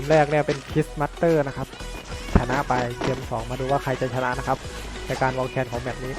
มแรกเนี่ยเป็นคิสมัตเตอร์นะครับ ชนะไปเกม 2 มาดูว่าใครจะชนะนะครับ ในการวอลแคนของแบบนี้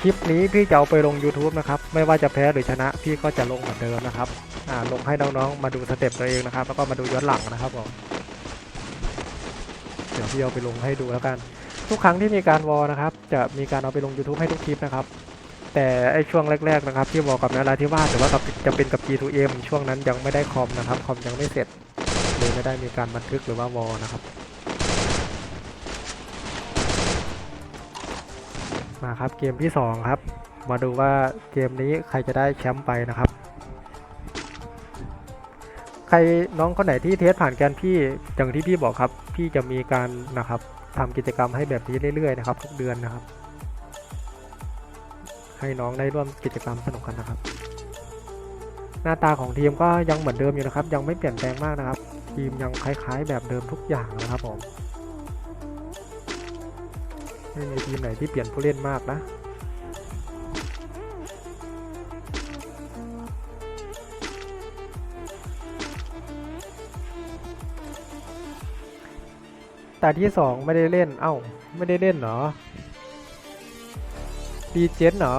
คลิปนี้พี่จะเอาไปลง YouTube นะครับ ไม่ว่าจะแพ้หรือชนะพี่ก็จะลงเหมือนเดิมนะครับอ่าลงให้น้องๆมาดูสเต็ปตัวเองนะครับ แล้วก็มาดูย้อนหลังนะครับผมเดี๋ยวพี่เอาไปลงให้ดูแล้วกัน ทุกครั้งที่มีการวอลนะครับ จะมีการเอาไปลง YouTube ให้ทุกคลิปนะครับแต่ไอช่วงแรกๆนะครับที่วอลกับนาราธิวาสหรือว่ากับจะเป็นกับ G2M ช่วงนั้นยังไม่ได้คอมนะครับคอมยังไม่เสร็จ เลยไม่ได้มีการบันทึกหรือว่าวอลนะครับ มาครับเกมที่ 2 ครับ มาดูว่าเกมนี้ใครจะได้แชมป์ไปนะครับ ใครน้องคนไหนที่เทสผ่านแกนพี่อย่างที่พี่บอกครับ พี่จะมีการนะครับทำกิจกรรมให้แบบนี้เรื่อยๆนะครับ ทุกเดือนนะครับ ให้น้องได้ร่วมกิจกรรมสนุกกันนะครับ หน้าตาของทีมก็ยังเหมือนเดิมอยู่นะครับ ยังไม่เปลี่ยนแปลงมากนะครับ ทีมยังคล้ายๆแบบเดิมทุกอย่างนะครับผม ไม่มีทีมไหนที่เปลี่ยนผู้เล่นมากนะแต่ที่สองไม่ได้เล่น เอ้า ไม่ได้เล่นเหรอ ดีเจนเหรอ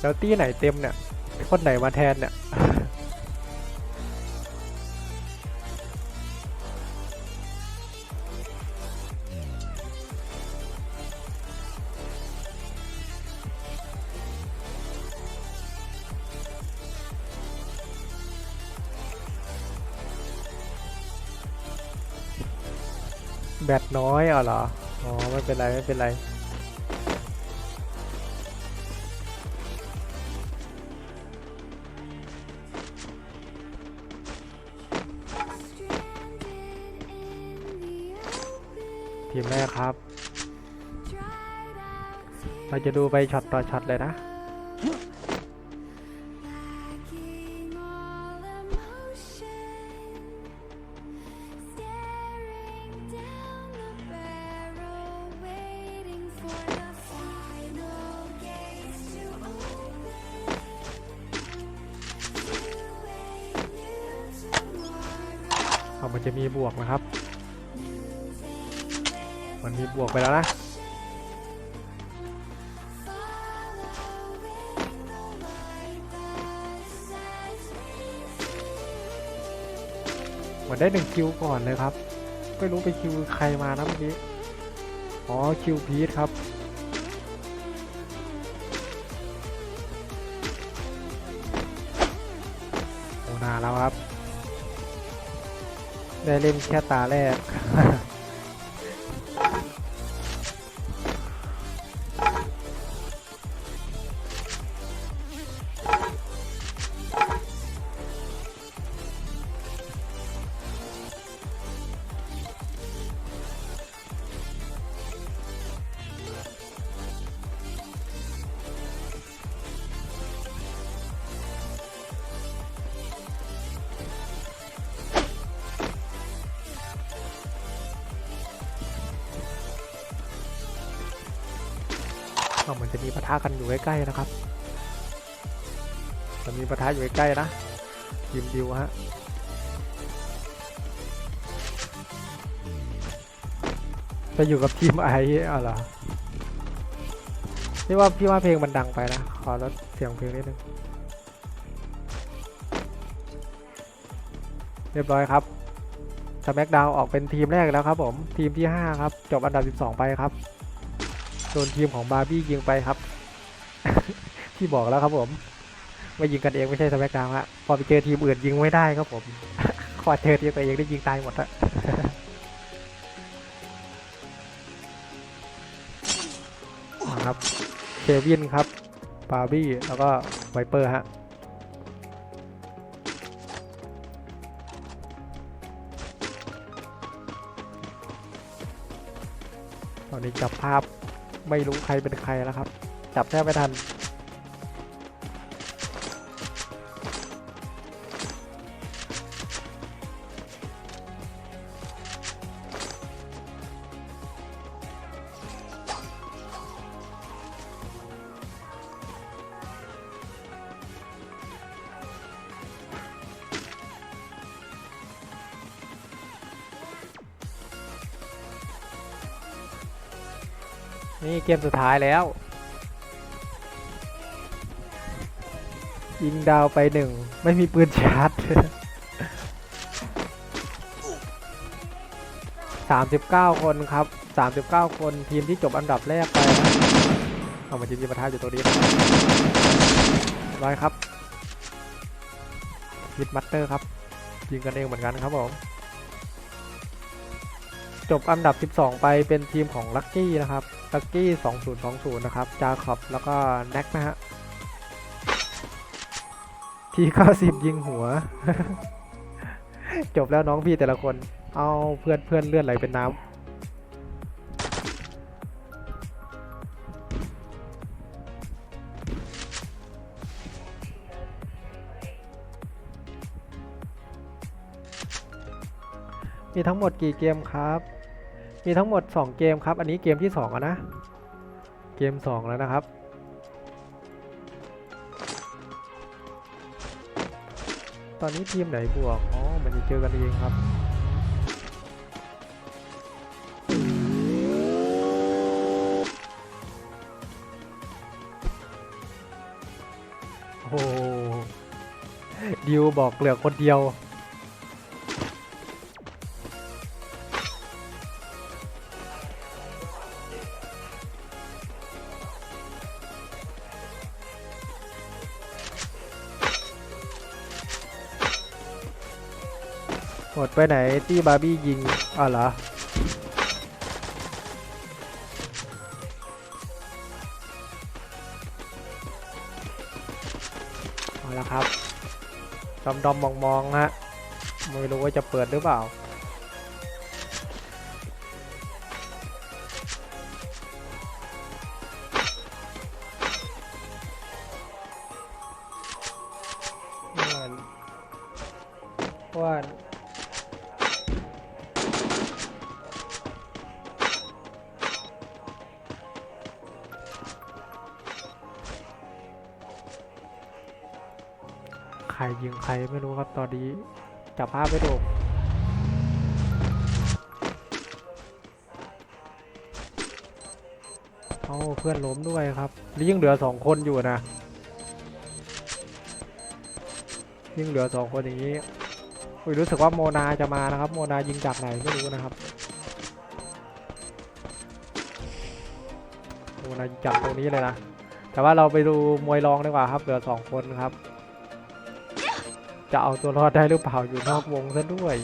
แล้วตี้ไหนเต็มเนี่ย คนไหนมาแทนเนี่ย แบตน้อยอ๋อเหรอ อ๋อ ไม่เป็นไร ไม่เป็นไร ทีมแรกครับ เราจะดูไปช็อตต่อช็อตเลยนะ มันมีบวกไปแล้วนะหมันได้หนึ่งคิวก่อนเลยครับ ไม่รู้ไปคิวใครมานะเมื่อกี้ อ๋อคิวพีทครับโอนาแล้วครับ ได้เล่นแค่ตาแรก เหมือนจะมีปะทะกันอยู่ใกล้ๆนะครับจะมีปะทะอยู่ใกล้ๆนะทีมดิวฮะจะอยู่กับทีมไออ๋อเหรอพี่ว่าพี่ว่าเพลงมันดังไปนะ ขอลดเสียงเพลงนิดนึง เรียบร้อยครับสแมกดาวออกเป็นทีมแรกแล้วครับผม ทีมที่ 5 ครับ จบอันดับ 12 ไปครับ โดนทีมของบาร์บี้ยิงไปครับ ที่บอกแล้วครับผมไม่ยิงกันเองไม่ใช่สแมกดาวฮะพอไปเจอทีมอื่นยิงไม่ได้ครับผมขอเจอทีมตัวเองได้ยิงตายหมดอะครับเควินครับบาร์บี้แล้วก็ไวเปอร์ฮะตอนนี้จับภาพ ไม่รู้ใครเป็นใครแล้วครับ จับแทบไม่ทัน มสุดท้ายแล้ว ยิงดาวไปหนึ่ง ไม่มีปืนชาร์จสามสิบเก้าคนครับสามสิบเก้าคนทีมที่จบอันดับแรกไปเอามาทีมที่ประทาอยู่ตรงนี้ร้อยครับยิดมัตเตอร์ครับยิงกันเองเหมือนกันครับผม จบอันดับ 12 ไปเป็นทีมของลั c กี้นะครับลั c กี้ 2020 นะครับ จาคอบ แล้วก็แน็กนะฮะ ที90ยิงหัว จบแล้วน้องพี่แต่ละคน เอาเพื่อนเพื่อนเลื่อนไหลเป็นน้ำมีทั้งหมดกี่เกมครับ มีทั้งหมด 2 เกมครับ อันนี้เกมที่2อะนะ เกม 2 แล้วนะครับ ตอนนี้ทีมไหนบวก อ๋อ มันจะเจอกันเองครับโอ้ดิวบอกเหลือคนเดียว ดไปไหนที่บาร์บี้ยิงอ๋อเหรอเอาละครับดอมดอมมองมองฮะไม่รู้ว่าจะเปิดหรือเปล่าอ้วน รยิงใครไม่รู้ครับตอนนี้จับภาพไม่ถูกเอาเพื่อนล้มด้วยครับยังเหลือสองคนอยู่นะยิ่งเหลือสองคนอย่างนี้รู้สึกว่าโมนาจะมานะครับ โมนายิงจากไหนไม่รู้นะครับ โมนายิงจากตรงนี้เลยนะ แต่ว่าเราไปดูมวยรองดีกว่าครับ เหลือสองคนครับ จะเอาตัวรอดได้หรือเปล่าอยู่นอกวงซะด้วย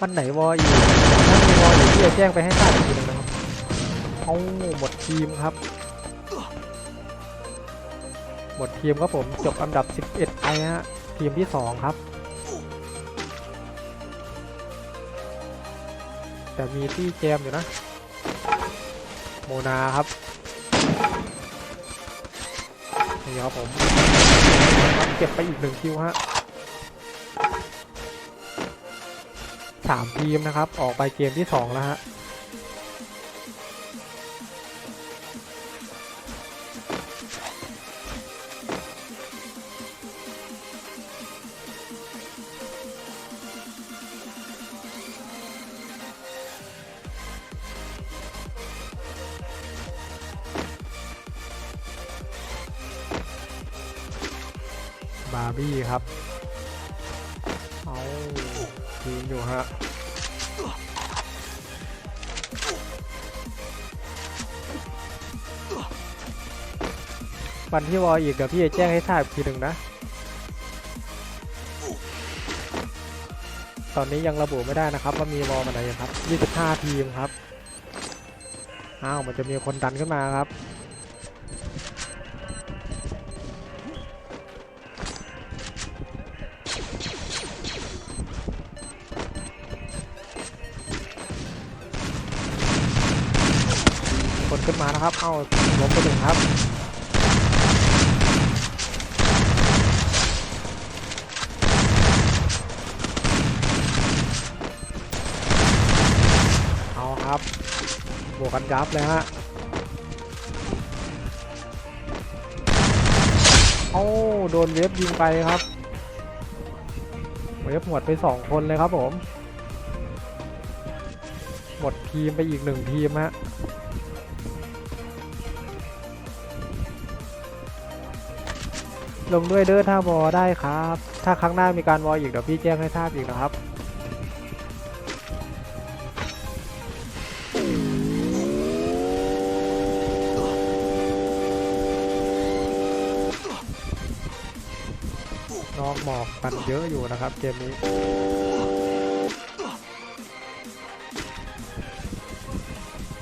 วันไหนวออีกถ้ามีวออยู่ที่จะแจ้งไปให้ทราบอีกทีนึงนะครับเอาหมดทีมครับ หมดทีมครับผมจบอันดับ 11ไปฮะทีมที่ 2 ครับ แต่มีตี้แจมอยู่นะ โมนาครับ นี่ครับผมเก็บไปอีกหนึ่งคิวฮะสามทีมนะครับ ออกไปเกมที่สองแล้วฮะ วันที่วออีกเดี๋ยวพี่จะแจ้งให้ทราบทีหนึ่งนะ ตอนนี้ยังระบุไม่ได้นะครับ ว่ามีวอลมาไหนครับ 25 ทีมครับ อ้าวมันจะมีคนดันขึ้นมาครับ ขึ้นมานะครับ เอาล้มไปหนึ่งครับ เอาครับบวกกันยับเลยฮะ โอ้าโดนเวฟยิงไปครับ เวฟหมดไปสองคนเลยครับผม หมดทีมไปอีกหนึ่งทีมฮะ ลงด้วยเด้อถ้าวอได้ครับ ถ้าครั้งหน้ามีการวออีกเดี๋ยวพี่แจ้งให้ทราบอีกนะครับนอกหมอกกันเยอะอยู่นะครับเกมนี้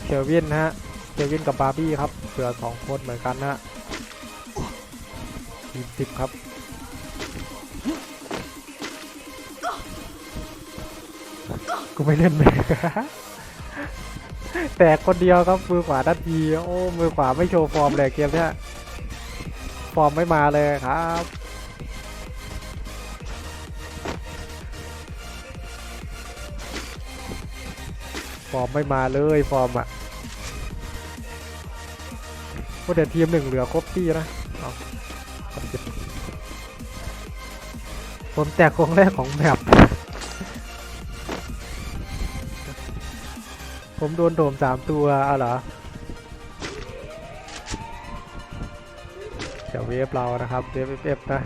เชลวินฮะเชลวินกับบาร์บี้ครับเหลือสองคนเหมือนกันนะฮะ ทีมสิบครับกูไม่เล่นเลยแต่คนเดียวครับมือขวาดันทีโอ้มือขวาไม่โชว์ฟอร์มเลยเกมเนี้ยฟอร์มไม่มาเลยครับฟอร์มไม่มาเลยฟอร์มอะว่าเดี๋ยวทีมหนึ่งเหลือครบที่นะเอา ผมแตกโครงแรกของแมปผมโดนโดมสามตัวเอาเหรอเดี๋ยวเวฟเรานะครับเวฟเอฟนะ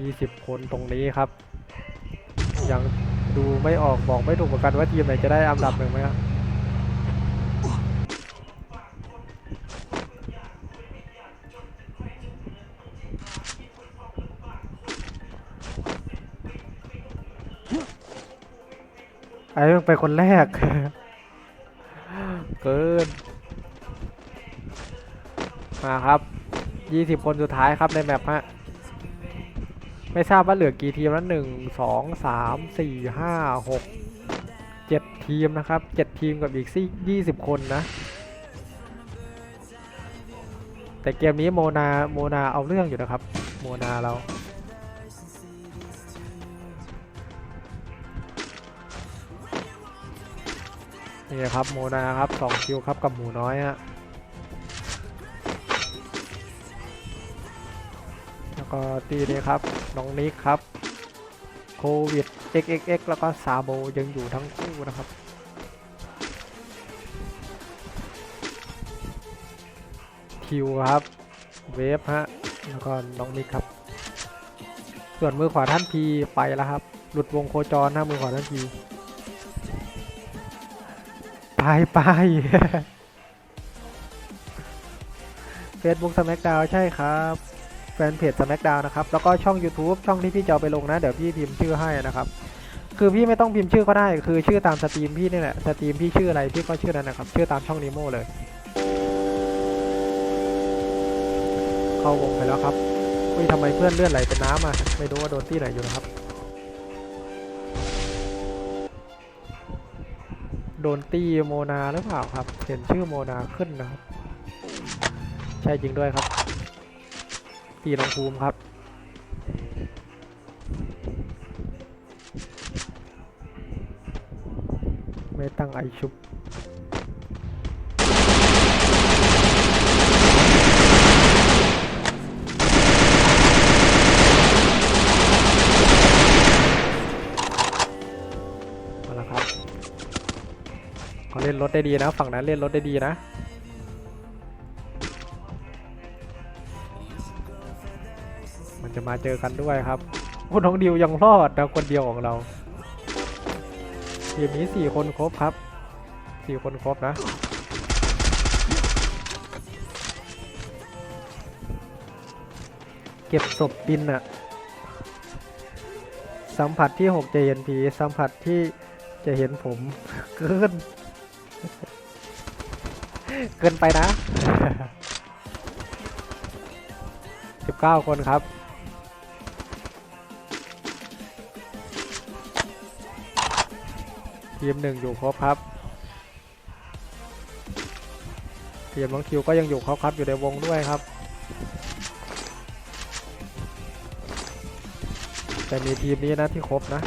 ยี่สิบคนตรงนี้ครับ ยังดูไม่ออกบอกไม่ถูกเหมือนกันว่าทีมไหนจะได้อันดับหนึ่งไหมครับ อ้เพิ่งไปคนแรก เกิน มาครับยี่สิบคนสุดท้ายครับในแมปฮะ ไม่ทราบว่าเหลือกี่ทีมแล้วหนึ่งสองสามสี่ห้าหกเจ็ดทีมนะครับเจ็ดทีมกับอีกซี่ยี่สิบคนนะ แต่เกมนี้โมนาโมนาเอาเรื่องอยู่นะครับ โมนาเรา นี่ครับโมนาครับสองคิวครับกับหมูน้อยฮะแล้วก็ตีนี้ครับน้องนิกครับโควิด XXX แล้วก็ซาโบยังอยู่ทั้งคู่นะครับคิวครับเวฟฮะแล้วก็น้องนิกครับ ส่วนมือขวาท่านพีไปแล้วครับ หลุดวงโคจรนะมือขวาท่านพี ไปไปเฟซบุ๊กสมักดาวใช่ครับแฟนเพจ SmackDown นะครับ แล้วก็ช่อง YouTube ช่องที่พี่จะเอาไปลงนะ เดี๋ยวพี่พิมพ์ชื่อให้นะครับ คือพี่ไม่ต้องพิมพ์ชื่อก็ได้ คือชื่อตามสตรีมพี่นี่แหละ สตรีมพี่ชื่ออะไรพี่ก็ชื่อนั้นนะครับ ชื่อตามช่องนิโมเลย เข้าวงไปแล้วครับอุ้ยทำไมเพื่อนเลื่อนไหลเป็นน้ำอะ ไม่รู้ว่าโดนที่ไหนอยู่นะครับ โดนตีโมนาหรือเปล่าครับ เห็นชื่อโมนาขึ้นนะครับ ใช่จริงด้วยครับ ตีลองภูมิครับ ไม่ตั้งไอชุบ ล่นรถได้ดีนะ ฝั่งนั้นเล่นรถได้ดีนะ มันจะมาเจอกันด้วยครับโอ้น้องดิวยังรอดนะคนเดียวของเราทีมนี้สี่คนครบครับสี่คนครบนะเก็บศพปินอะสัมผัสที่หกจะเห็นผี สัมผัสที่จะเห็นผมเกิน เกินไปนะสิบเก้าคนครับ ทีมหนึ่งอยู่ครบครับ ทีมน้องคิวก็ยังอยู่ครบครับอยู่ในวงด้วยครับ แต่มีทีมนี้นะที่ครบนะ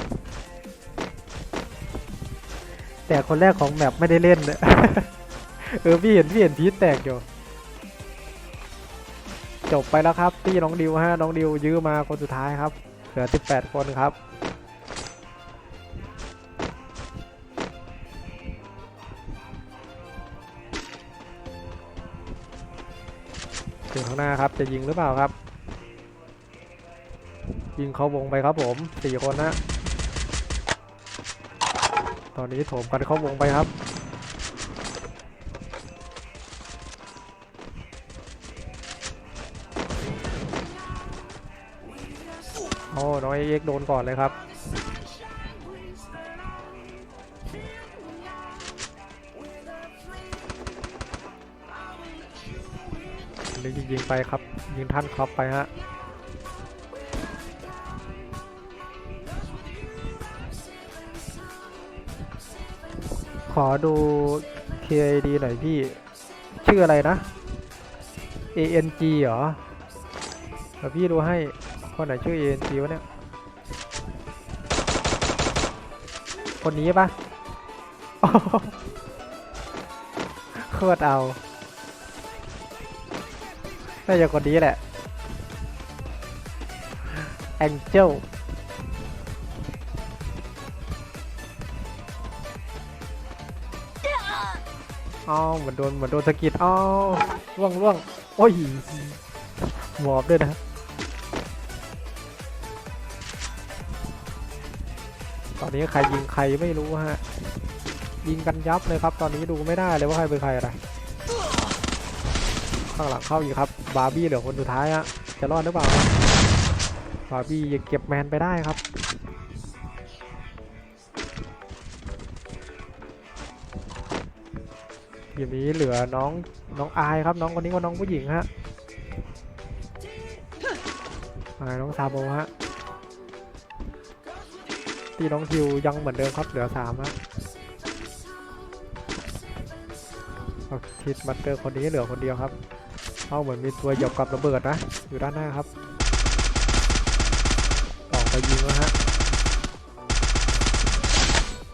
แต่คนแรกของแมปไม่ได้เล่นเลยเออพี่เห็นพี่เห็นพีทแตกอยู่ จบไปแล้วครับที่น้องดิวฮะน้องดิวยื้อมาคนสุดท้ายครับ เหลือ 18 คนครับถึงข้างหน้าครับ จะยิงหรือเปล่าครับ ยิงเข้าวงไปครับผมสี่คนนะ อนนี้โถมกันเข้าวงไปครับ โอ้น้อยเอ็กโดนก่อนเลยครับนี่ยิงไปครับ ยิงท่านครอปไปฮะ อดู KID หน่อยพี่ ชื่ออะไรนะ ANG เหรอเดี๋ยวพี่ดูให้ คนไหนชื่อ ANG วะเนี่ย คนนี้ปะโคตรเอา น่าจะคนนี้แหละ Angel อาวเหมือนโดนเหมือนโดนสะกิดอ้าวล่วงล่วงโอ้ยหมอบด้วยนะตอนนี้ใครยิงใครไม่รู้ฮะยิงกันยับเลยครับ ตอนนี้ดูไม่ได้เลยว่าใครเป็นใครอะไรข้างหลังเข้าอยู่ครับบาร์บี้เหลือคนสุดท้ายฮะจะรอดหรือเปล่าบาร์บี้เก็บแมนไปได้ครับ ทีมนี้เหลือน้องน้องอายครับ น้องคนนี้ก็น้องผู้หญิงฮะอายน้องซาโบฮะตีน้องทิวยังเหมือนเดิมครับเหลือสามฮะทิดบัตเตอร์คนนี้เหลือคนเดียวครับเอาเหมือนมีตัวเหยียบกับระเบิดนะ อยู่ด้านหน้าครับ ออกไปยิงแล้วฮะ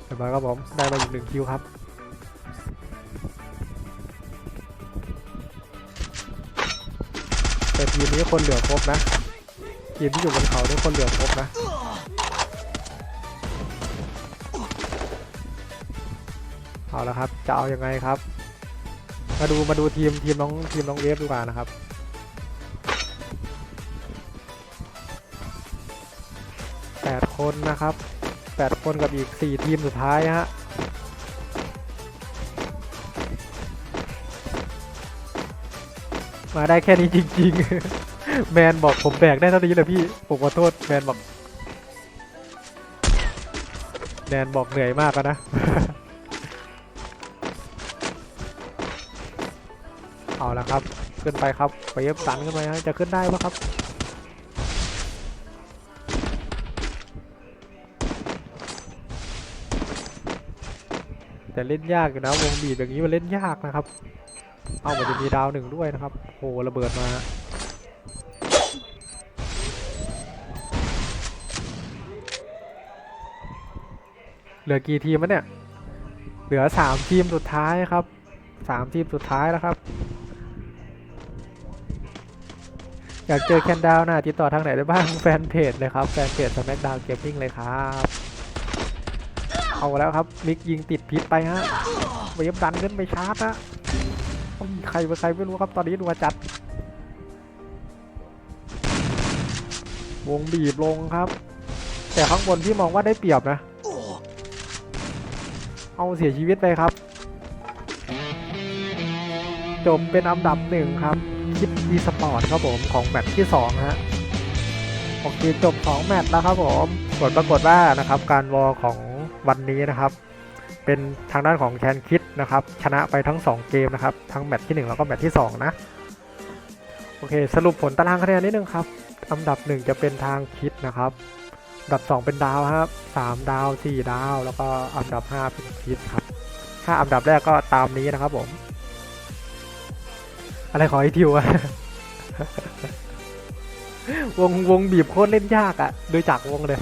เรียบร้อยครับผมได้มาอีกหนึ่งคิวครับ ทีมนี้คนเหลือครบนะ ทีมที่อยู่บนเขานี่คนเหลือครบนะเอาละครับ จะเอาอยังไงครับ มาดูมาดูทีมทีมน้องทีมน้องเวฟดีกว่านะครับแปดคนนะครับแปดคนกับอีกสี่ทีมสุดท้ายฮะ มาได้แค่นี้จริง ๆ แมนบอกผมแบกได้เท่านี้เลยพี่ ผมขอโทษแมนบอก แมนบอกเหนื่อยมากแล้วนะ เอาละครับ ขึ้นไปครับ ไปเย็บสันขึ้นไปฮะจะขึ้นได้ปะครับแต่เล่นยากอยู่นะวงบีบอย่างนี้มันเล่นยากนะครับ เอามันจะมีดาวหนึ่งด้วยนะครับโหระเบิดมาเหลือกี่ทีมวะเนี่ย เหลือสามทีมสุดท้ายครับสามทีมสุดท้ายแล้วครับ อยากเจอแคนดาวนะติดต่อทางไหนได้บ้างแฟนเพจเลยครับ แฟนเพจสแมกดาวเกมมิ่งเลยครับ เอาแล้วครับมิกยิงติดพิษไปฮะเวฟดันขึ้นไปชาร์จฮะ มีใครเป็นใครไม่รู้ครับตอนนี้ดูจัด วงบีบลงครับ แต่ข้างบนพี่มองว่าได้เปรียบนะ เอาเสียชีวิตไปครับ จบเป็นอันดับหนึ่งครับคิดอีสปอร์ตครับผมของแมตช์ที่2ฮะโอเคจบ 2 แมตช์แล้วครับผมผลปรากฏว่านะครับการวอลของวันนี้นะครับ เป็นทางด้านของแคนคิดนะครับ ชนะไปทั้ง 2 เกมนะครับ ทั้งแมตช์ที่ 1 แล้วก็แมตช์ที่ 2 นะ โอเค สรุปผลตารางคะแนนนิดนึงครับ อันดับ 1 จะเป็นทางคิดนะครับ อันดับ 2 เป็นดาวครับ3ดาว 4 ดาว แล้วก็อันดับ 5 เป็นคิดครับถ้าอันดับแรกก็ตามนี้นะครับผม อะไรขอให้ทิวอะวงวงบีบโคตรเล่นยากอะโดยจากวงเลย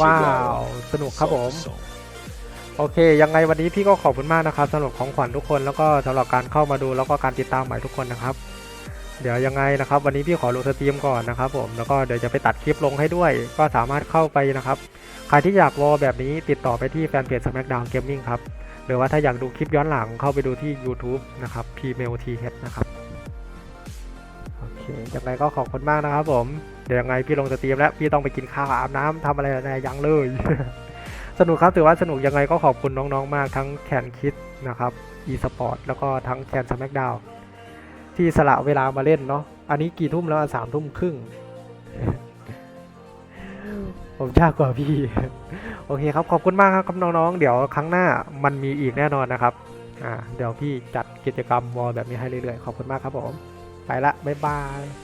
ว้าว สนุกครับผม โอเค ยังไงวันนี้พี่ก็ขอบคุณมากนะครับสำหรับของขวัญทุกคนแล้วก็สำหรับการเข้ามาดูแล้วก็การติดตามใหม่ทุกคนนะครับ เดี๋ยวยังไงนะครับ วันนี้พี่ขอลงสตรีมก่อนนะครับ ผมแล้วก็เดี๋ยวจะไปตัดคลิปลงให้ด้วย ก็สามารถเข้าไปนะครับใครที่อยากวอลแบบนี้ติดต่อไปที่แฟนเพจ Smackdown Gaming ครับหรือว่าถ้าอยากดูคลิปย้อนหลังเข้าไปดูที่ YouTube นะครับ p m a i l t h นะครับ โอเคยังไงก็ขอบคุณมากนะครับผม เดี๋ยวยังไงพี่ลงสตรีมแล้วพี่ต้องไปกินข้าวอาบน้ำทำอะไรอะไรยังเลย สนุกครับถือว่าสนุกยังไงก็ขอบคุณน้องๆมากทั้งแคนคิดนะครับ e-sport แล้วก็ทั้งแคน Smackdown ที่สละเวลามาเล่นเนาะอันนี้กี่ทุ่มแล้วสามทุ่มครึ่งผมยากกว่าพี่ โอเคครับ ขอบคุณมากครับน้องๆ เดี๋ยวครั้งหน้ามันมีอีกแน่นอนนะครับ อ่า เดี๋ยวพี่จัดกิจกรรมวอลแบบนี้ให้เรื่อยๆ ขอบคุณมากครับผม ไปละ บ๊ายบาย